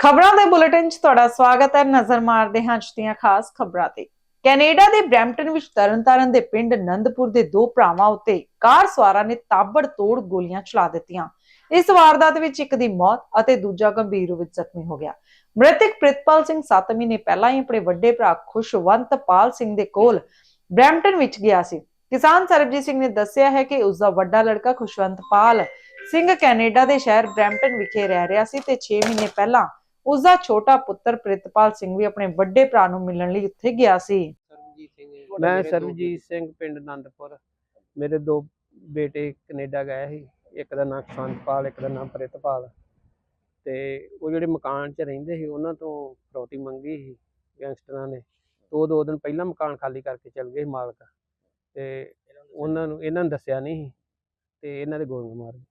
ਖਬਰਾਂ ਦੇ ਬੁਲੇਟਿਨ 'ਚ ਤੁਹਾਡਾ ਸਵਾਗਤ ਹੈ। ਨਜ਼ਰ ਮਾਰਦੇ ਹਾਂ ਅੱਜ ਦੀਆਂ ਖਾਸ ਖਬਰਾਂ ਤੇ। ਕੈਨੇਡਾ ਦੇ ਬ੍ਰੈਂਪਟਨ ਵਿੱਚ ਤਰਨਤਾਰਨ ਦੇ ਪਿੰਡ ਨੰਦਪੁਰ ਦੇ ਦੋ ਭਰਾਵਾਂ ਉੱਤੇ ਕਾਰ ਸਵਾਰਾਂ ਨੇ ਤਾਬੜਤੋੜ ਗੋਲੀਆਂ ਚਲਾ ਦਿੱਤੀਆਂ। ਇਸ ਵਾਰਦਾਤ ਵਿੱਚ ਇੱਕ ਦੀ ਮੌਤ ਅਤੇ ਦੂਜਾ ਗੰਭੀਰ ਰੂਪ ਵਿੱਚ ਜ਼ਖਮੀ ਹੋ ਗਿਆ। ਮ੍ਰਿਤਕ ਪ੍ਰਿਤਪਾਲ ਸਿੰਘ 7 ਮਹੀਨੇ ਪਹਿਲਾਂ ਹੀ ਆਪਣੇ ਵੱਡੇ ਭਰਾ ਖੁਸ਼ਵੰਤਪਾਲ ਸਿੰਘ ਦੇ ਕੋਲ ਬ੍ਰੈਂਪਟਨ ਵਿੱਚ ਗਿਆ ਸੀ। ਕਿਸਾਨ ਸਰਬਜੀਤ ਸਿੰਘ ਨੇ ਦੱਸਿਆ ਹੈ ਕਿ ਉਸ ਦਾ ਵੱਡਾ ਲੜਕਾ ਖੁਸ਼ਵੰਤਪਾਲ ਸਿੰਘ ਕੈਨੇਡਾ ਦੇ ਸ਼ਹਿਰ ਬ੍ਰੈਂਪਟਨ ਵਿਖੇ ਰਹਿ ਰਿਹਾ ਸੀ ਤੇ 6 ਮਹੀਨੇ ਪਹਿਲਾਂ ਉਸ ਦਾ ਛੋਟਾ ਪੁੱਤਰ ਪ੍ਰਿਤਪਾਲ ਸਿੰਘ ਵੀ ਆਪਣੇ ਵੱਡੇ ਭਰਾ ਨੂੰ ਮਿਲਣ ਲਈ ਉੱਥੇ ਗਿਆ ਸੀ। ਸਰਬਜੀਤ ਸਿੰਘ ਮੈਂ ਸਰਬਜੀਤ ਸਿੰਘ ਪਿੰਡ ਆਨੰਦਪੁਰ ਮੇਰੇ ਦੋ ਬੇਟੇ ਕੈਨੇਡਾ ਗਏ ਸੀ। ਇੱਕ ਦਾ ਨਾਮ ਸ਼ਾਂਤਪਾਲ ਇੱਕ ਦਾ ਨਾਮ ਪ੍ਰਿਤਪਾਲ। ਤੇ ਉਹ ਜਿਹੜੇ ਮਕਾਨ 'ਚ ਰਹਿੰਦੇ ਸੀ ਉਹਨਾਂ ਤੋਂ ਫਰੋਤੀ ਮੰਗੀ ਸੀ ਗੈਂਗਸਟਰਾਂ ਨੇ। ਉਹ ਦੋ ਦਿਨ ਪਹਿਲਾਂ ਮਕਾਨ ਖਾਲੀ ਕਰਕੇ ਚਲ ਗਏ ਸੀ ਮਾਲਕ। ਤੇ ਉਹਨਾਂ ਨੂੰ। ਇਹਨਾਂ ਨੂੰ ਦੱਸਿਆ ਨਹੀਂ ਸੀ। ਤੇ ਇਹਨਾਂ ਦੇ ਗੋਲੀਆਂ ਮਾਰ ਗਏ।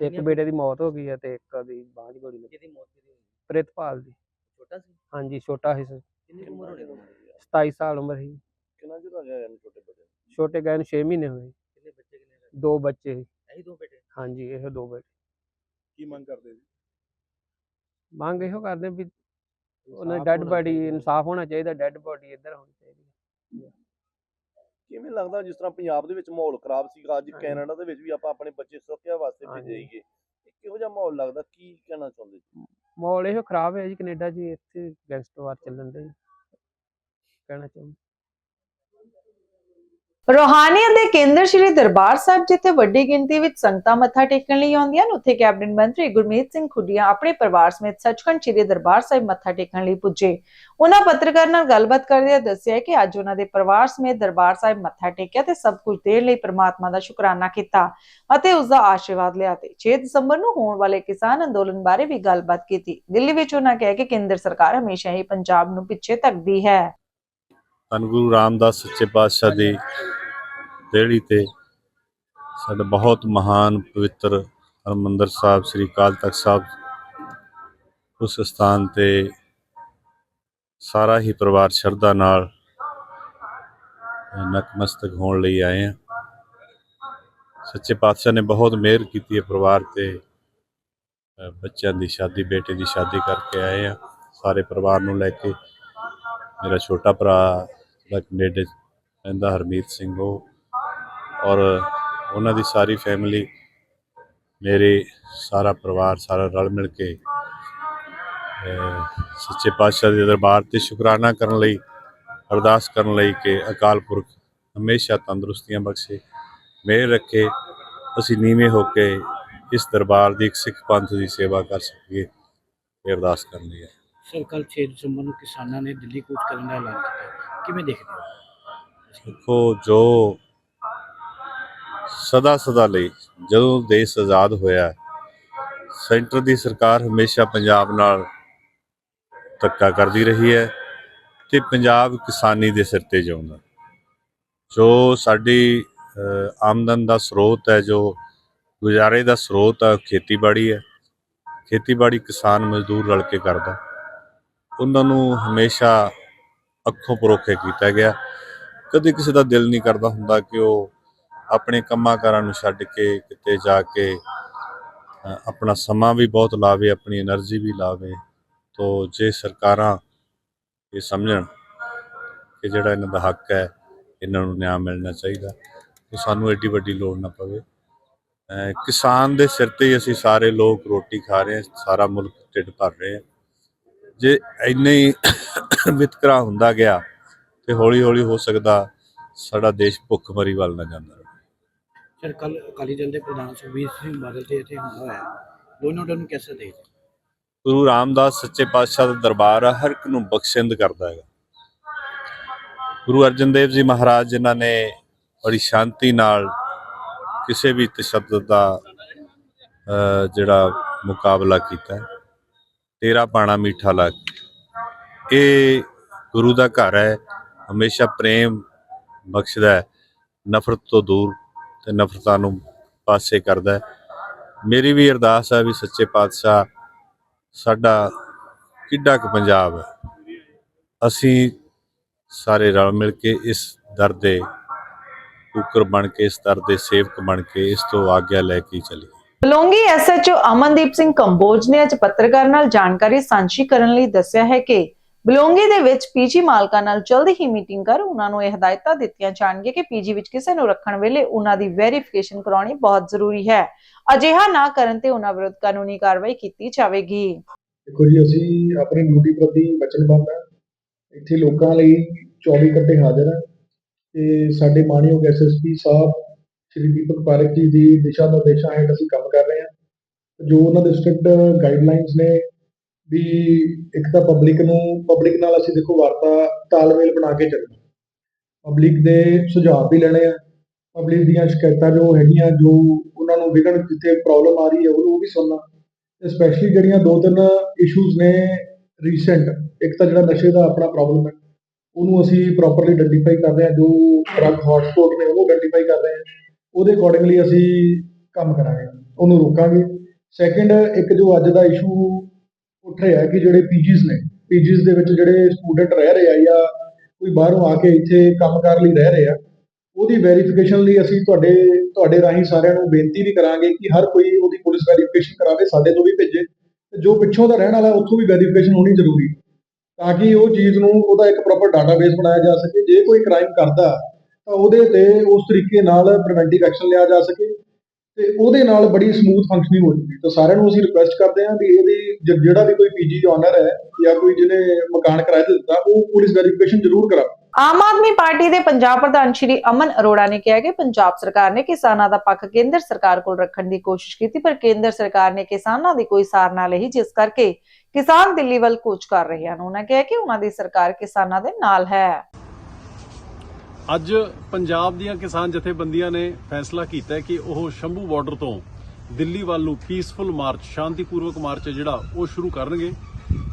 ਇੱਕ ਬੇਟੇ ਦੀ ਮੌਤ ਹੋ ਗਈ ਹੈ ਤੇ ਇੱਕ ਦੀ ਬਾਂਹ 'ਚ ਗੋਲੀ ਲੱਗੀ। ਜਿਹਦੀ ਮੌਤ ਕਿਹਦੀ ਹੋਈ। ਪ੍ਰਿਤਪਾਲ ਦੀ। ਛੋਟਾ ਸੀ? ਹਾਂਜੀ ਛੋਟਾ ਸੀ ਕਿੰਨੀ ਕੁ ਉਮਰ ਹੋਣੀ ਉਹਦੀ? 27 ਸਾਲ ਉਮਰ ਸੀ। ਕਿੰਨਾ ਚਿਰ ਹੋ ਗਿਆ ਇਹਨੂੰ ਛੋਟੇ ਬੱਚੇ ਨੂੰ? ਛੋਟੇ ਗਏ ਨੂੰ 6 ਮਹੀਨੇ ਹੋਏ ਕਿੰਨੇ ਬੱਚੇ ਕਿੰਨੇ ਹੈਗੇ? ਦੋ ਬੱਚੇ ਸੀ। ਇਹੀ ਦੋ ਬੇਟੇ? ਹਾਂਜੀ ਇਹ ਦੋ ਬੇਟੇ। ਕੀ ਮੰਗ ਕਰਦੇ ਜੀ? ਮੰਗ ਇਹੋ ਕਰਦੇ ਵੀ ਉਹਨਾਂ ਇਨਸਾਫ਼ ਡੈੱਡ ਹੋਣਾ ਬਾਡੀ ਚਾਹੀਦਾ। ਇਨਸਾਫ ਹੋਣਾ ਚਾਹੀਦਾ ਡੈੱਡ ਬਾਡੀ ਇੱਧਰ ਹੋਣੀ ਚਾਹੀਦੀ ਹੈ। ਕਿਵੇਂ ਲੱਗਦਾ ਜਿਸ ਤਰ੍ਹਾਂ ਪੰਜਾਬ ਦੇ ਵਿੱਚ ਮਾਹੌਲ ਖਰਾਬ ਸੀਗਾ? ਅੱਜ। ਕੈਨੇਡਾ ਦੇ ਵਿੱਚ ਵੀ ਆਪਾਂ ਆਪਣੇ ਬੱਚੇ ਸੁਰੱਖਿਆ ਵਾਸਤੇ। ਭੇਜੇਈਏ ਕਿਹੋ ਜਿਹਾ ਮਾਹੌਲ ਲੱਗਦਾ? ਕੀ ਕਹਿਣਾ ਚਾਹੁੰਦੇ ਜੀ? ਮਾਹੌਲ ਇਹੋ ਖਰਾਬ ਹੈ ਜੀ ਕੈਨੇਡਾ ਜੀ, ਇੱਥੇ ਗੈਂਗਸਟਰ ਵਾਰ ਚੱਲਣ ਦੇ ਕਹਿਣਾ ਚਾਹੁੰਦਾ। ਰੋਹਾਨੀਅਤ ਦੇ ਕੇਂਦਰ ਸ਼੍ਰੀ ਦਰਬਾਰ ਸਾਹਿਬ, ਜਿੱਥੇ ਵੱਡੀ ਗਿਣਤੀ ਵਿੱਚ ਸੰਗਤਾਂ ਮੱਥਾ ਟੇਕਣ ਲਈ ਆਉਂਦੀਆਂ ਨੇ, ਉੱਥੇ ਕੈਬਨਿਟ ਮੰਤਰੀ ਗੁਰਮੀਤ ਸਿੰਘ ਖੁੱਡੀਆਂ ਆਪਣੇ ਪਰਿਵਾਰ ਸਮੇਤ ਸੱਚਖੰਡ ਸ਼੍ਰੀ ਦਰਬਾਰ ਸਾਹਿਬ ਮੱਥਾ ਟੇਕਣ ਲਈ ਪੁੱਜੇ। ਉਹਨਾਂ ਪੱਤਰਕਾਰ ਨਾਲ ਗੱਲਬਾਤ ਕਰਦਿਆਂ ਦੱਸਿਆ ਕਿ ਅੱਜ ਉਹਨਾਂ ਦੇ ਪਰਿਵਾਰ ਸਮੇਤ ਦਰਬਾਰ ਸਾਹਿਬ ਮੱਥਾ ਟੇਕਿਆ ਤੇ ਸਭ ਕੁਝ ਦੇਣ ਲਈ ਪ੍ਰਮਾਤਮਾ ਦਾ ਸ਼ੁਕਰਾਨਾ ਕੀਤਾ ਅਤੇ ਉਸ ਦਾ ਆਸ਼ੀਰਵਾਦ ਲਿਆ ਤੇ 6 ਦਸੰਬਰ ਨੂੰ ਹੋਣ ਵਾਲੇ ਕਿਸਾਨ ਅੰਦੋਲਨ ਬਾਰੇ ਵੀ ਗੱਲਬਾਤ ਕੀਤੀ। ਦਿੱਲੀ ਵਿੱਚ ਉਹਨਾਂ ਕਿਹਾ ਕਿ ਕੇਂਦਰ ਸਰਕਾਰ ਹਮੇਸ਼ਾ ਹੀ ਪੰਜਾਬ ਨੂੰ ਪਿੱਛੇ ਧੱਕਦੀ ਹੈ। ਧੰਨ ਗੁਰੂ ਰਾਮਦਾਸ ਸੱਚੇ ਪਾਤਸ਼ਾਹ ਦੀ ਦੇਹੜੀ ਤੇ ਸਾਡਾ ਬਹੁਤ ਮਹਾਨ ਪਵਿੱਤਰ ਹਰਮੰਦਰ ਸਾਹਿਬ, ਸ੍ਰੀ ਅਕਾਲ ਤਖਤ ਸਾਹਿਬ ਉਸ ਸਥਾਨ ਤੇ ਸਾਰਾ ਹੀ ਪਰਿਵਾਰ ਸ਼ਰਧਾ ਨਾਲ ਨਤਮਸਤਕ ਹੋਣ ਲਈ ਆਏ ਆ ਸੱਚੇ ਪਾਤਸ਼ਾਹ ਨੇ ਬਹੁਤ ਮਿਹਰ ਕੀਤੀ ਹੈ ਪਰਿਵਾਰ ਤੇ ਬੱਚਿਆਂ ਦੀ ਸ਼ਾਦੀ, ਬੇਟੇ ਦੀ ਸ਼ਾਦੀ ਕਰਕੇ ਆਏ ਆ ਸਾਰੇ ਪਰਿਵਾਰ ਨੂੰ ਲੈ ਕੇ ਮੇਰਾ ਛੋਟਾ ਭਰਾ ਜਿਹੜਾ ਕੈਨੇਡਾ ਰਹਿੰਦਾ ਹਰਮੀਤ ਸਿੰਘ, ਉਹ ਔਰ ਉਹਨਾਂ ਦੀ ਸਾਰੀ ਫੈਮਿਲੀ ਮੇਰੇ ਸਾਰਾ ਪਰਿਵਾਰ ਸਾਰਾ ਰਲ ਮਿਲ ਕੇ ਸੱਚੇ ਪਾਤਸ਼ਾਹ ਦੇ ਦਰਬਾਰ ਤੇ ਸ਼ੁਕਰਾਨਾ ਕਰਨ ਲਈ ਅਰਦਾਸ ਕਰਨ ਲਈ ਕਿ ਅਕਾਲ ਪੁਰਖ ਹਮੇਸ਼ਾ ਤੰਦਰੁਸਤੀਆਂ ਬਖਸ਼ੇ ਮਿਹਰ ਰੱਖੇ ਅਸੀਂ ਨੀਵੇਂ ਹੋ ਕੇ ਇਸ ਦਰਬਾਰ ਦੀ ਇੱਕ ਸਿੱਖ ਪੰਥ ਦੀ ਸੇਵਾ ਕਰ ਸਕੀਏ ਇਹ ਅਰਦਾਸ ਕਰਨੀ ਹੈ। ਸਰ ਕੱਲ 6 ਦਸੰਬਰ ਨੂੰ ਕਿਸਾਨਾਂ ਨੇ ਦਿੱਲੀ ਕੂਚ ਕਰਨ ਦਾ ਐਲਾਨ ਕੀਤਾ। ਕਿਵੇਂ ਦੇਖਦੇ ਹੋ? ਦੇਖੋ ਜੋ ਸਦਾ ਸਦਾ ਲਈ ਜਦੋਂ ਦੇਸ਼ ਆਜ਼ਾਦ ਹੋਇਆ ਸੈਂਟਰ ਦੀ ਸਰਕਾਰ ਹਮੇਸ਼ਾ ਪੰਜਾਬ ਨਾਲ ਧੱਕਾ ਕਰਦੀ ਰਹੀ ਹੈ ਤੇ ਪੰਜਾਬ ਕਿਸਾਨੀ ਦੇ ਸਿਰ ਤੇ ਜਿਉਂਦਾ ਜੋ ਸਾਡੀ ਆਮਦਨ ਦਾ ਸਰੋਤ ਹੈ, ਜੋ ਗੁਜ਼ਾਰੇ ਦਾ ਸਰੋਤ ਹੈ, ਉਹ ਖੇਤੀਬਾੜੀ ਹੈ। ਖੇਤੀਬਾੜੀ ਕਿਸਾਨ ਮਜ਼ਦੂਰ ਰਲ ਕੇ ਕਰਦਾ ਉਹਨਾਂ ਨੂੰ ਹਮੇਸ਼ਾ ਅੱਖੋਂ ਪਰੋਖੇ ਕੀਤਾ ਗਿਆ। ਕਦੇ ਕਿਸੇ ਦਾ ਦਿਲ ਨਹੀਂ ਕਰਦਾ ਹੁੰਦਾ ਕਿ ਉਹ ਆਪਣੇ ਕੰਮਾਂ ਕਾਰਾਂ ਨੂੰ ਛੱਡ ਕੇ ਕਿਤੇ ਜਾ ਕੇ ਆਪਣਾ ਸਮਾਂ ਵੀ ਬਹੁਤ ਲਾਵੇ, ਆਪਣੀ એનર્ਜੀ ਵੀ ਲਾਵੇ, ਤੋਂ ਜੇ ਸਰਕਾਰਾਂ ਇਹ ਸਮਝਣ ਕਿ ਜਿਹੜਾ ਇਹਨਾਂ ਦਾ ਹੱਕ ਹੈ, ਇਹਨਾਂ ਨੂੰ ਨਿਆਂ ਮਿਲਣਾ ਚਾਹੀਦਾ, ਤੇ ਸਾਨੂੰ ਐਡੀ ਵੱਡੀ ਲੋੜ ਨਾ ਪਵੇ। ਕਿਸਾਨ ਦੇ ਸਿਰ ਤੇ ਹੀ ਅਸੀਂ ਸਾਰੇ ਲੋਕ ਰੋਟੀ ਖਾ ਰਹੇ ਹਾਂ, ਸਾਰਾ ਮੁਲਕ ਢਿੱਡ ਭਰ ਰਹੇ ਹਾਂ। ਜੇ ਇੰਨੇ ਹੀ ਵਿਤਕਰਾ ਹੁੰਦਾ ਗਿਆ, ਤੇ ਹੌਲੀ ਹੌਲੀ ਹੋ ਸਕਦਾ ਸਾਡਾ ਦੇਸ਼ ਭੁੱਖ ਭੁੱਖਮਰੀ ਵੱਲ ਨਾ ਜਾਂਦਾ। ਸਰ ਕੱਲ ਅਕਾਲੀ ਦਲ ਦੇ ਪ੍ਰਧਾਨ ਸੁਖਬੀਰ ਸਿੰਘ ਬਾਦਲ ਤੇ ਇੱਥੇ ਹਮਲਾ ਹੋਇਆ। ਦੋਨੋਂ ਨੂੰ ਕਿਵੇਂ ਦੇਖਦੇ ਗੁਰੂ ਰਾਮਦਾਸ ਸੱਚੇ ਪਾਤਸ਼ਾਹ ਦਾ ਦਰਬਾਰ ਹਰ ਇੱਕ ਨੂੰ ਬਖਸ਼ਿੰਦ ਕਰਦਾ ਹੈਗਾ। ਗੁਰੂ ਅਰਜਨ ਦੇਵ ਜੀ ਮਹਾਰਾਜ, ਜਿਨ੍ਹਾਂ ਨੇ ਬੜੀ ਸ਼ਾਂਤੀ ਨਾਲ ਕਿਸੇ ਵੀ ਤਸ਼ੱਦਦ ਦਾ ਜਿਹੜਾ ਮੁਕਾਬਲਾ ਕੀਤਾ ਤੇਰਾ ਪਾਣਾ ਮਿੱਠਾ ਲੱਗ ਇਹ ਗੁਰੂ ਦਾ ਘਰ ਹੈ, ਹਮੇਸ਼ਾ ਪ੍ਰੇਮ ਬਖਸ਼ਦਾ ਹੈ, ਨਫ਼ਰਤ ਤੋਂ ਦੂਰ ਤੇ ਨਫ਼ਰਤਾਂ ਨੂੰ ਪਾਸੇ ਕਰਦਾ ਹੈ। ਮੇਰੀ ਵੀ ਅਰਦਾਸ ਹੈ ਵੀ ਸੱਚੇ ਪਾਤਸ਼ਾਹ ਸਾਡਾ ਕਿੱਡਾ ਕੁ ਪੰਜਾਬ ਹੈ। ਅਸੀਂ ਸਾਰੇ ਰਲ ਮਿਲ ਕੇ ਇਸ ਦਰ ਦੇ ਕੁਕਰ ਬਣ ਕੇ, ਇਸ ਦਰ ਦੇ ਸੇਵਕ ਬਣ ਕੇ, ਇਸ ਤੋਂ ਆਗਿਆ ਲੈ ਕੇ ਹੀ ਚੱਲੀਏ। ਬਲੌਂਗੀ ਐਸਐਚਓ ਅਮਨਦੀਪ ਸਿੰਘ ਕੰਬੋਜ ਨੇ ਅੱਜ ਪੱਤਰਕਾਰ ਨਾਲ ਜਾਣਕਾਰੀ ਸਾਂਝੀ ਕਰਨ ਲਈ ਦੱਸਿਆ ਹੈ ਕਿ ਬਲੌਂਗੀ ਦੇ ਵਿੱਚ ਪੀਜੀ ਮਾਲਕਾਂ ਨਾਲ ਜਲਦੀ ਹੀ ਮੀਟਿੰਗ ਕਰ ਉਹਨਾਂ ਨੂੰ ਇਹ ਹਦਾਇਤਾਂ ਦਿੱਤੀਆਂ ਜਾਣਗੀਆਂ ਕਿ ਪੀਜੀ ਵਿੱਚ ਕਿਸੇ ਨੂੰ ਰੱਖਣ ਵੇਲੇ ਉਹਨਾਂ ਦੀ ਵੈਰੀਫਿਕੇਸ਼ਨ ਕਰਾਉਣੀ ਬਹੁਤ ਜ਼ਰੂਰੀ ਹੈ। ਅਜਿਹਾ ਨਾ ਕਰਨ ਤੇ ਉਹਨਾਂ ਵਿਰੁੱਧ ਕਾਨੂੰਨੀ ਕਾਰਵਾਈ ਕੀਤੀ ਜਾਵੇਗੀ। ਦੇਖੋ ਜੀ, ਅਸੀਂ ਆਪਣੀ ਡਿਊਟੀ ਪ੍ਰਤੀ ਵਚਨਬੱਧ ਹਾਂ। ਇੱਥੇ ਲੋਕਾਂ ਲਈ 24 ਘੰਟੇ ਹਾਜ਼ਰ ਹਾਂ ਤੇ ਸਾਡੇ ਮਾਨਯੋਗ ਐਸਐਸਪੀ ਸਾਹਿਬ, ਸ਼੍ਰੀ ਦੀਪਕ ਪਾਰਕ ਜੀ ਦੀ ਦਿਸ਼ਾ ਨਿਰਦੇਸ਼ਾਂ ਹੇਠ ਅਸੀਂ ਕੰਮ ਕਰ ਰਹੇ ਹਾਂ। ਜੋ ਉਹਨਾਂ ਦੇ ਸਟ੍ਰਿਕਟ ਗਾਈਡਲਾਈਨਸ ਨੇ ਵੀ ਇੱਕ ਤਾਂ ਪਬਲਿਕ ਨੂੰ ਪਬਲਿਕ ਨਾਲ ਅਸੀਂ ਦੇਖੋ ਵਾਰਤਾ, ਤਾਲਮੇਲ ਬਣਾ ਕੇ ਚੱਲਣਾ। ਪਬਲਿਕ ਦੇ ਸੁਝਾਅ ਵੀ ਲੈਣੇ ਆ। ਪਬਲਿਕ ਦੀਆਂ ਸ਼ਿਕਾਇਤਾਂ ਜੋ ਹੈਗੀਆਂ, ਜੋ ਉਹਨਾਂ ਨੂੰ ਵਿਗੜ ਜਿੱਥੇ ਪ੍ਰੋਬਲਮ ਆ ਰਹੀ ਹੈ ਉਹਨੂੰ ਉਹ ਵੀ ਸੁਣਨਾ। ਸਪੈਸ਼ਲੀ ਜਿਹੜੀਆਂ ਦੋ ਤਿੰਨ ਇਸ਼ੂਜ਼ ਨੇ ਰੀਸੈਂਟ ਇੱਕ ਤਾਂ ਜਿਹੜਾ ਨਸ਼ੇ ਦਾ ਆਪਣਾ ਪ੍ਰੋਬਲਮ ਹੈ, ਉਹਨੂੰ ਅਸੀਂ ਪ੍ਰੋਪਰਲੀ ਆਇਡੈਂਟੀਫਾਈ ਕਰ ਰਹੇ ਹਾਂ, ਜੋ ਡਰਗ ਹੌਟਸਪੌਟ ਨੇ, ਉਹਨੂੰ ਆਇਡੈਂਟੀਫਾਈ ਕਰ ਰਹੇ ਹਾਂ। ਉਹਦੇ ਅਕੋਰਡਿੰਗਲੀ ਅਸੀਂ ਕੰਮ ਕਰਾਂਗੇ, ਉਹਨੂੰ ਰੋਕਾਂਗੇ। ਸੈਕੰਡ ਇੱਕ ਜੋ ਅੱਜ ਦਾ ਇਸ਼ੂ ਉੱਠ ਰਿਹਾ ਕਿ ਜਿਹੜੇ ਪੀਜੀਜ਼ ਨੇ ਪੀਜੀਜ਼ ਦੇ ਵਿੱਚ ਜਿਹੜੇ ਸਟੂਡੈਂਟ ਰਹਿ ਰਹੇ ਆ ਜਾਂ ਕੋਈ ਬਾਹਰੋਂ ਆ ਕੇ ਇੱਥੇ ਕੰਮ ਕੰਮਕਾਰ ਲਈ ਰਹਿ ਰਹੇ ਆ, ਉਹਦੀ ਵੈਰੀਫਿਕੇਸ਼ਨ ਲਈ ਅਸੀਂ ਤੁਹਾਡੇ ਤੁਹਾਡੇ ਰਾਹੀਂ ਸਾਰਿਆਂ ਨੂੰ ਬੇਨਤੀ ਵੀ ਕਰਾਂਗੇ ਕਿ ਹਰ ਕੋਈ ਉਹਦੀ ਪੁਲਿਸ ਵੈਰੀਫਿਕੇਸ਼ਨ ਕਰਾਵੇ, ਸਾਡੇ ਤੋਂ ਵੀ ਭੇਜੇ, ਤੇ ਜੋ ਪਿੱਛੋਂ ਦਾ ਰਹਿਣ ਵਾਲਾ ਉੱਥੋਂ ਵੀ ਵੈਰੀਫਿਕੇਸ਼ਨ ਹੋਣੀ ਜ਼ਰੂਰੀ, ਤਾਂ ਕਿ ਉਹ ਚੀਜ਼ ਨੂੰ, ਉਹਦਾ ਇੱਕ ਪ੍ਰੋਪਰ ਡਾਟਾਬੇਸ ਬਣਾਇਆ ਜਾ ਸਕੇ, ਜੇ ਕੋਈ ਕ੍ਰਾਈਮ ਕਰਦਾ ਤਾਂ ਉਹਦੇ ਤੇ ਉਸ ਤਰੀਕੇ ਨਾਲ ਪ੍ਰੀਵੈਂਟਿਵ ਐਕਸ਼ਨ ਲਿਆ ਜਾ ਸਕੇ ਤੇ ਉਹਦੇ ਨਾਲ ਬੜੀ ਸਮੂਥ ਫੰਕਸ਼ਨਿੰਗ ਹੋ ਜੂਗੀ ਤਾਂ ਸਾਰਿਆਂ ਨੂੰ ਅਸੀਂ ਰਿਕੁਐਸਟ ਕਰਦੇ ਹਾਂ ਵੀ ਇਹਦੀ ਜਿਹੜਾ ਵੀ ਕੋਈ ਪੀਜੀ ਓਨਰ ਹੈ ਜਾਂ ਕੋਈ ਜਿਹਨੇ ਮਕਾਨ ਕਿਰਾਏ ਤੇ ਦਿੱਤਾ, ਉਹ ਪੁਲਿਸ ਵੈਰੀਫਿਕੇਸ਼ਨ ਜ਼ਰੂਰ ਕਰਾਵੇ। ਆਮ ਆਦਮੀ ਪਾਰਟੀ ਦੇ ਪੰਜਾਬ ਪ੍ਰਧਾਨ ਸ਼੍ਰੀ ਅਮਨ ਅਰੋੜਾ ਨੇ ਕਿਹਾ ਕਿ ਪੰਜਾਬ ਸਰਕਾਰ ਨੇ ਕਿਸਾਨਾਂ ਦਾ ਪੱਖ ਕੇਂਦਰ ਸਰਕਾਰ ਕੋਲ ਰੱਖਣ ਦੀ ਕੋਸ਼ਿਸ਼ ਕੀਤੀ, ਪਰ ਕੇਂਦਰ ਸਰਕਾਰ ਨੇ ਕਿਸਾਨਾਂ ਦੀ ਕੋਈ ਸਾਰ ਨਾ ਲਈ, ਜਿਸ ਕਰਕੇ ਕਿਸਾਨ ਦਿੱਲੀ ਵੱਲ ਕੂਚ ਕਰ ਰਹੇ ਹਨ। ਉਹਨਾਂ ਕਿਹਾ ਕਿ ਉਹਨਾਂ ਦੀ ਸਰਕਾਰ ਕਿਸਾਨਾਂ ਦੇ ਨਾਲ ਹੈ। ਅੱਜ ਪੰਜਾਬ ਦੀਆਂ ਕਿਸਾਨ ਜਥੇਬੰਦੀਆਂ ਨੇ ਫੈਸਲਾ ਕੀਤਾ ਕਿ ਉਹ ਸ਼ੰਭੂ ਬਾਰਡਰ ਤੋਂ ਦਿੱਲੀ ਵੱਲ ਨੂੰ ਪੀਸਫੁਲ ਮਾਰਚ ਸ਼ਾਂਤੀਪੂਰਵਕ ਮਾਰਚ ਹੈ ਜਿਹੜਾ ਉਹ ਸ਼ੁਰੂ ਕਰਨਗੇ।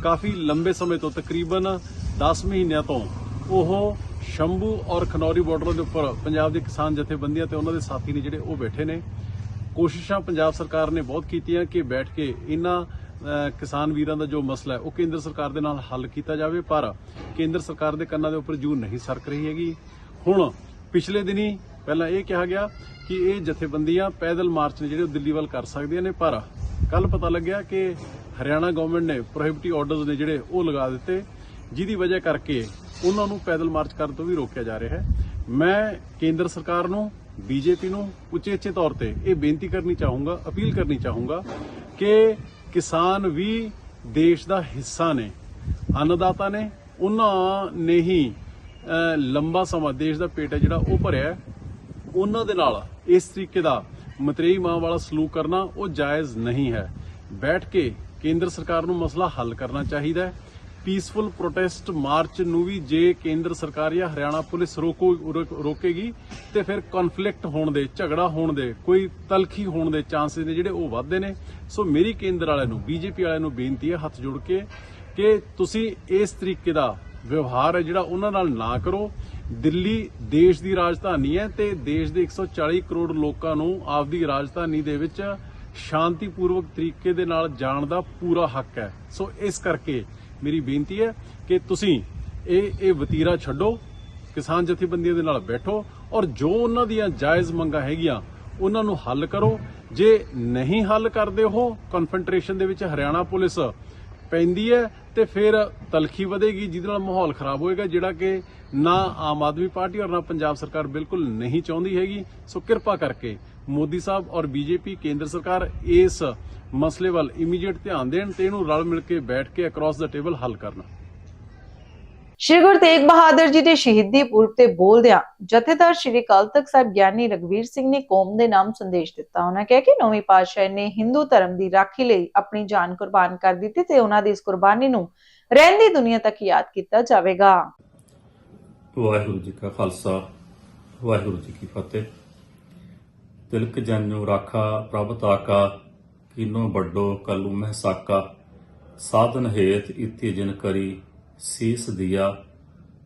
ਕਾਫੀ ਲੰਬੇ ਸਮੇਂ ਤੋਂ ਤਕਰੀਬਨ 10 ਮਹੀਨਿਆਂ ਤੋਂ ਉਹ ਸ਼ੰਭੂ ਔਰ ਖਨੌਰੀ ਬਾਰਡਰ ਦੇ ਉੱਪਰ ਪੰਜਾਬ ਦੇ ਕਿਸਾਨ ਜਥੇਬੰਦੀਆਂ ਤੇ ਉਹਨਾਂ ਦੇ ਸਾਥੀ ਨੇ ਜਿਹੜੇ ਉਹ ਬੈਠੇ ਨੇ। ਕੋਸ਼ਿਸ਼ਾਂ ਪੰਜਾਬ ਸਰਕਾਰ ਨੇ ਬਹੁਤ ਕੀਤੀਆਂ ਕਿ ਬੈਠ ਕੇ ਇਹਨਾਂ ਕਿਸਾਨ ਵੀਰਾਂ ਦਾ ਜੋ ਮਸਲਾ ਹੈ, ਉਹ ਕੇਂਦਰ ਸਰਕਾਰ ਦੇ ਨਾਲ ਹੱਲ ਕੀਤਾ ਜਾਵੇ, ਪਰ ਕੇਂਦਰ ਸਰਕਾਰ ਦੇ ਕੰਨਾਂ ਦੇ ਉੱਪਰ ਜੂ ਨਹੀਂ ਸਰਕ ਰਹੀ ਹੈਗੀ। ਹੁਣ ਪਿਛਲੇ ਦਿਨੀ ਪਹਿਲਾਂ ਇਹ ਕਿਹਾ ਗਿਆ ਕਿ ਇਹ ਜਥੇਬੰਦੀਆਂ ਪੈਦਲ ਮਾਰਚ ਨੇ ਜਿਹੜੇ ਉਹ ਦਿੱਲੀ ਵੱਲ ਕਰ ਸਕਦੀਆਂ ਨੇ, ਪਰ ਕੱਲ ਪਤਾ ਲੱਗਿਆ ਕਿ ਹਰਿਆਣਾ ਗਵਰਨਮੈਂਟ ਨੇ ਪ੍ਰੋਹਿਬਿਟਿਵ ਆਰਡਰਸ ਨੇ ਜਿਹੜੇ ਉਹ ਲਗਾ ਦਿੱਤੇ, ਜਿਹਦੀ ਵਜ੍ਹਾ ਕਰਕੇ ਉਹਨਾਂ ਨੂੰ ਪੈਦਲ ਮਾਰਚ ਕਰਨ ਤੋਂ ਵੀ ਰੋਕਿਆ ਜਾ ਰਿਹਾ ਹੈ। ਮੈਂ ਕੇਂਦਰ ਸਰਕਾਰ ਨੂੰ, ਬੀਜੇਪੀ ਨੂੰ ਉਚੇਚੇ ਤੌਰ ਤੇ ਇਹ ਬੇਨਤੀ ਕਰਨੀ ਚਾਹੂੰਗਾ, ਅਪੀਲ ਕਰਨੀ ਚਾਹੂੰਗਾ ਕਿ ਕਿਸਾਨ ਵੀ ਦੇਸ਼ ਦਾ ਹਿੱਸਾ ਨੇ, ਅੰਨਦਾਤਾ ਨੇ, ਉਹਨਾਂ ਨੇ ਹੀ ਲੰਬਾ ਸਮਾਂ ਦੇਸ਼ ਦਾ ਪੇਟ ਹੈ ਜਿਹੜਾ ਉਹ ਭਰਿਆ ਉਹਨਾਂ ਦੇ ਨਾਲ ਇਸ ਤਰੀਕੇ ਦਾ ਮਤਰੇਈ ਮਾਂ ਵਾਲਾ ਸਲੂਕ ਕਰਨਾ ਉਹ ਜਾਇਜ਼ ਨਹੀਂ ਹੈ। ਬੈਠ ਕੇ ਕੇਂਦਰ ਸਰਕਾਰ ਨੂੰ ਮਸਲਾ ਹੱਲ ਕਰਨਾ ਚਾਹੀਦਾ ਹੈ। ਪੀਸਫੁਲ ਪ੍ਰੋਟੈਸਟ ਮਾਰਚ ਨੂੰ ਵੀ ਜੇ ਕੇਂਦਰ ਸਰਕਾਰ ਜਾਂ ਹਰਿਆਣਾ ਪੁਲਿਸ ਰੋਕੋ ਰੋਕੇਗੀ, ਤੇ ਫਿਰ ਕਨਫਲਿਕਟ ਹੋਣ ਦੇ, ਝਗੜਾ ਹੋਣ ਦੇ, ਕੋਈ ਤਲਖੀ ਹੋਣ ਦੇ ਚਾਂਸਸ ਨੇ ਜਿਹੜੇ ਉਹ ਵੱਧਦੇ ਨੇ। ਸੋ ਮੇਰੀ ਕੇਂਦਰ ਵਾਲਿਆਂ ਨੂੰ, ਬੀਜੇਪੀ ਵਾਲਿਆਂ ਨੂੰ ਬੇਨਤੀ ਹੈ ਹੱਥ ਜੋੜ ਕੇ ਕਿ ਤੁਸੀਂ ਇਸ ਤਰੀਕੇ ਦਾ ਵਿਵਹਾਰ ਹੈ ਜਿਹੜਾ ਉਹਨਾਂ ਨਾਲ ਨਾ ਕਰੋ। ਦਿੱਲੀ ਦੇਸ਼ ਦੀ ਰਾਜਧਾਨੀ ਹੈ ਤੇ ਦੇਸ਼ ਦੇ 140 ਕਰੋੜ ਲੋਕਾਂ ਨੂੰ ਆਪਦੀ ਰਾਜਧਾਨੀ ਦੇ ਵਿੱਚ ਸ਼ਾਂਤੀਪੂਰਵਕ ਤਰੀਕੇ ਦੇ ਨਾਲ ਜਾਣ ਦਾ ਪੂਰਾ ਹੱਕ ਹੈ। ਸੋ ਇਸ ਕਰਕੇ ਮੇਰੀ ਬੇਨਤੀ ਹੈ ਕਿ ਤੁਸੀਂ ਇਹ ਇਹ ਵਤੀਰਾ ਛੱਡੋ, ਕਿਸਾਨ ਜਥੇਬੰਦੀਆਂ ਦੇ ਨਾਲ ਬੈਠੋ ਔਰ ਜੋ ਉਹਨਾਂ ਦੀਆਂ ਜਾਇਜ਼ ਮੰਗਾਂ ਹੈਗੀਆਂ ਉਹਨਾਂ ਨੂੰ ਹੱਲ ਕਰੋ। ਜੇ ਨਹੀਂ ਹੱਲ ਕਰਦੇ ਹੋ ਕਨਫੈਂਟਰੇਸ਼ਨ ਦੇ ਵਿੱਚ ਹਰਿਆਣਾ ਪੁਲਿਸ ਪੈਂਦੀ ਹੈ ਤੇ ਫਿਰ ਤਲਖੀ ਵਧੇਗੀ, ਜਿਹਦੇ ਨਾਲ ਮਾਹੌਲ ਖਰਾਬ ਹੋਏਗਾ, ਜਿਹੜਾ ਕਿ ਨਾ ਆਮ ਆਦਮੀ ਪਾਰਟੀ ਔਰ ਨਾ ਪੰਜਾਬ ਸਰਕਾਰ ਬਿਲਕੁਲ ਨਹੀਂ ਚਾਹੁੰਦੀ ਹੈਗੀ। ਸੋ ਕਿਰਪਾ ਕਰਕੇ ਮੋਦੀ ਸਾਹਿਬ ਔਰ ਬੀਜੇਪੀ ਕੇਂਦਰ ਸਰਕਾਰ ਇਸ ਮਸਲੇ ਵੱਲ ਇਮੀਡੀਏਟ ਧਿਆਨ ਦੇਣ ਤੇ ਇਹਨੂੰ ਰਲ ਮਿਲ ਕੇ ਬੈਠ ਕੇ ਅਕ੍ਰੋਸ ਦਾ ਟੇਬਲ ਹੱਲ ਕਰਨ। ਸ਼੍ਰੀ ਗੁਰੂ ਤੇਗ ਬਹਾਦਰ ਜੀ ਦੇ ਸ਼ਹੀਦੀ ਪੁਰਬ ਤੇ ਬੋਲਦਿਆਂ ਜਥੇਦਾਰ ਸ਼੍ਰੀ ਅਕਾਲ ਤਖਤ ਸਾਹਿਬ ਗਿਆਨੀ ਰਗਵੀਰ ਸਿੰਘ ਨੇ ਕੌਮ ਦੇ ਨਾਮ ਸੰਦੇਸ਼ ਦਿੱਤਾ। ਉਹਨਾਂ ਕਿਹਾ ਕਿ ਨੌਵੀਂ ਪਾਤਸ਼ਾਹ ਨੇ ਹਿੰਦੂ ਧਰਮ ਦੀ ਰਾਖੀ ਲਈ ਆਪਣੀ ਜਾਨ ਕੁਰਬਾਨ ਕਰ ਦਿੱਤੀ ਤੇ ਉਹਨਾਂ ਦੀ ਇਸ ਕੁਰਬਾਨੀ ਨੂੰ ਰਹਿੰਦੀ ਦੁਨੀਆ ਤੱਕ ਯਾਦ ਕੀਤਾ ਜਾਵੇਗਾ। ਵਾਹਿਗੁਰੂ ਜੀ ਕਾ ਖਾਲਸਾ, ਵਾਹਿਗੁਰੂ ਜੀ ਕੀ ਫਤਿਹ। ਤਿਲਕ ਜਨੂ ਰਾਖਾ ਪ੍ਰਭ ਤਾਕਾ, ਕੀਨੋ ਵੱਡੋ ਕਲੂ ਮਹਿ ਸਾਧਨ ਹੇਤ ਇਤੀ ਜਿਨ ਕਰੀ ਸੀਸ ਦਿਆ,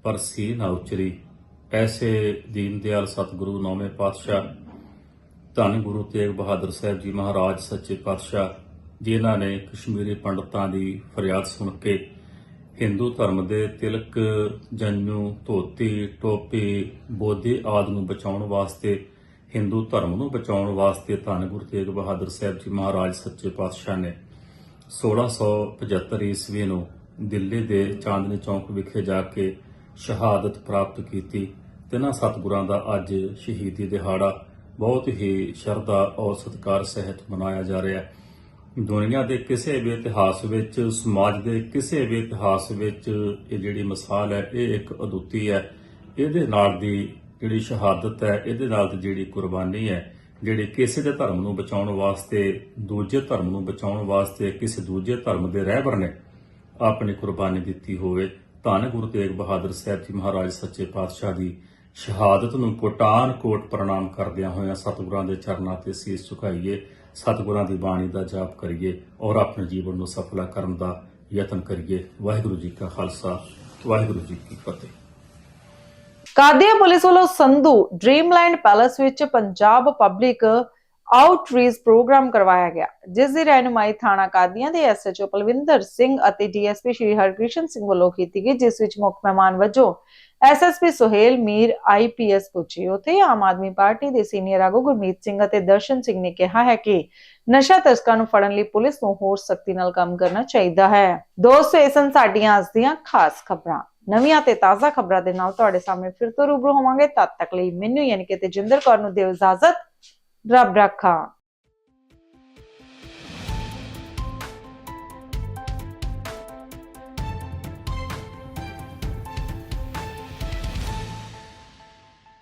ਪਰ ਸੀ ਨਾ ਉਚਰੀ। ਐਸੇ ਦੀਨ ਦਿਆਲ ਸਤਿਗੁਰੂ, ਨੌਵੇਂ ਪਾਤਸ਼ਾਹ। ਧੰਨ ਗੁਰੂ ਤੇਗ ਬਹਾਦਰ ਸਾਹਿਬ ਜੀ ਮਹਾਰਾਜ, ਸੱਚੇ ਪਾਤਸ਼ਾਹ, ਜਿਨ੍ਹਾਂ ਨੇ ਕਸ਼ਮੀਰੀ ਪੰਡਤਾਂ ਦੀ ਫਰਿਆਦ ਸੁਣ ਕੇ ਹਿੰਦੂ ਧਰਮ ਦੇ ਤਿਲਕ, ਜੰਨੂ, ਧੋਤੀ, ਟੋਪੀ, ਬੋਧੀ ਆਦਿ ਨੂੰ ਬਚਾਉਣ ਵਾਸਤੇ, ਹਿੰਦੂ ਧਰਮ ਨੂੰ ਬਚਾਉਣ ਵਾਸਤੇ ਧੰਨ ਗੁਰੂ ਤੇਗ ਬਹਾਦਰ ਸਾਹਿਬ ਜੀ ਮਹਾਰਾਜ, ਸੱਚੇ ਪਾਤਸ਼ਾਹ ਨੇ 1675 ਈਸਵੀ ਨੂੰ ਦਿੱਲੀ ਦੇ ਚਾਂਦਨੀ ਚੌਂਕ ਵਿਖੇ ਜਾ ਕੇ ਸ਼ਹਾਦਤ ਪ੍ਰਾਪਤ ਕੀਤੀ। ਤਿੰਨਾਂ ਸਤਿਗੁਰਾਂ ਦਾ ਅੱਜ ਸ਼ਹੀਦੀ ਦਿਹਾੜਾ। ਬਹੁਤ ਹੀ ਸ਼ਰਧਾ ਔਰ ਸਤਿਕਾਰ ਸਹਿਤ ਮਨਾਇਆ ਜਾ ਰਿਹਾ ਹੈ। ਦੁਨੀਆ ਦੇ ਕਿਸੇ ਵੀ ਇਤਿਹਾਸ ਵਿੱਚ, ਸਮਾਜ ਦੇ ਕਿਸੇ ਵੀ ਇਤਿਹਾਸ ਵਿੱਚ ਇਹ ਜਿਹੜੀ ਮਿਸਾਲ ਹੈ, ਇਹ ਇੱਕ ਅਦੁੱਤੀ ਹੈ। ਇਹਦੇ ਨਾਲ ਦੀ ਜਿਹੜੀ ਸ਼ਹਾਦਤ ਹੈ, ਇਹਦੇ ਨਾਲ ਦੀ ਜਿਹੜੀ ਕੁਰਬਾਨੀ ਹੈ, ਜਿਹੜੀ ਕਿਸੇ ਦੇ ਧਰਮ ਨੂੰ ਬਚਾਉਣ ਵਾਸਤੇ, ਦੂਜੇ ਧਰਮ ਨੂੰ ਬਚਾਉਣ ਵਾਸਤੇ, ਕਿਸੇ ਦੂਜੇ ਧਰਮ ਦੇ ਰਹਿਬਰ ਨੇ ਆਪਣੀ ਕੁਰਬਾਨੀ ਦਿੱਤੀ ਹੋਵੇ। ਧੰਨ ਗੁਰੂ ਤੇਗ ਬਹਾਦਰ ਸਾਹਿਬ ਜੀ ਮਹਾਰਾਜ ਸੱਚੇ ਪਾਤਸ਼ਾਹ ਦੀ ਸ਼ਹਾਦਤ ਨੂੰ ਕੋਟਾਨ ਕੋਟ ਪ੍ਰਣਾਮ ਕਰਦਿਆਂ ਹੋਇਆਂ ਸਤਿਗੁਰਾਂ ਦੇ ਚਰਨਾਂ ਤੇ ਸੀਸ ਝੁਕਾਈਏ, ਸਤਿਗੁਰਾਂ ਦੀ ਬਾਣੀ ਦਾ ਜਾਪ ਕਰੀਏ ਔਰ ਆਪਣੇ ਜੀਵਨ ਨੂੰ ਸਫਲਾ ਕਰਨ ਦਾ ਯਤਨ ਕਰੀਏ। ਵਾਹਿਗੁਰੂ ਜੀ ਕਾ ਖਾਲਸਾ, ਵਾਹਿਗੁਰੂ ਜੀ ਕੀ ਫਤਿਹ। ਕਾਦੀਆਂ ਪੁਲਿਸ ਵੱਲੋਂ ਸੰਧੂ ਡ੍ਰੀਮਲੈਂਡ ਪੈਲਸ ਵਿੱਚ ਪੰਜਾਬ ਪਬਲਿਕ ਆਊਟਰੀਚ ਪ੍ਰੋਗਰਾਮ ਕਰਵਾਇਆ ਗਿਆ, ਜਿਸ ਦੀ ਰਹਿਨੁਮਾਈ ਥਾਣਾ ਕਾਦੀਆਂ ਦੇ ਐਸਐਚਓ ਪਲਵਿੰਦਰ ਸਿੰਘ ਅਤੇ ਡੀਐਸਪੀ ਸ਼੍ਰੀ ਹਰਕ੍ਰਿਸ਼ਨ ਸਿੰਘ ਵੱਲੋਂ ਕੀਤੀ ਗਈ, ਜਿਸ ਵਿੱਚ ਮੁੱਖ ਮਹਿਮਾਨ ਵਜੋਂ ਐਸਐਸਪੀ ਸੁਹੇਲ ਮੀਰ ਆਈਪੀਐਸ ਪੁੱਛੀ ਉਥੇ ਆਮ ਆਦਮੀ ਪਾਰਟੀ ਦੇ ਸੀਨੀਅਰ ਆਗੂ ਗੁਰਮੀਤ ਸਿੰਘ ਅਤੇ ਦਰਸ਼ਨ ਸਿੰਘ ਨੇ ਕਿਹਾ ਹੈ ਕਿ ਨਸ਼ਾ ਤਸਕਰਾਂ ਨੂੰ ਫੜਨ ਲਈ ਪੁਲਿਸ ਨੂੰ ਹੋਰ ਸਖਤੀ ਨਾਲ ਕੰਮ ਕਰਨਾ ਚਾਹੀਦਾ ਹੈ। ਦੋਸਤੋ, ਇਹ ਸਨ ਸਾਡੀਆਂ ਅੱਜ ਦੀਆਂ ਖਾਸ ਖਬਰਾਂ। ਨਵੀਆਂ ਤੇ ਤਾਜ਼ਾ ਖਬਰਾਂ ਦੇ ਨਾਲ ਤੁਹਾਡੇ ਸਾਹਮਣੇ ਫਿਰ ਤੋਂ ਰੂਬਰੂ ਹੋਵਾਂਗੇ। ਤਦ ਤੱਕ ਲਈ ਮੈਨੂੰ, ਯਾਨੀ ਕਿ ਤੇਜਿੰਦਰ ਕੌਰ ਨੂੰ ਦਿਓ ਇਜਾਜ਼ਤ। ਰੱਬ ਰਾਖਾ।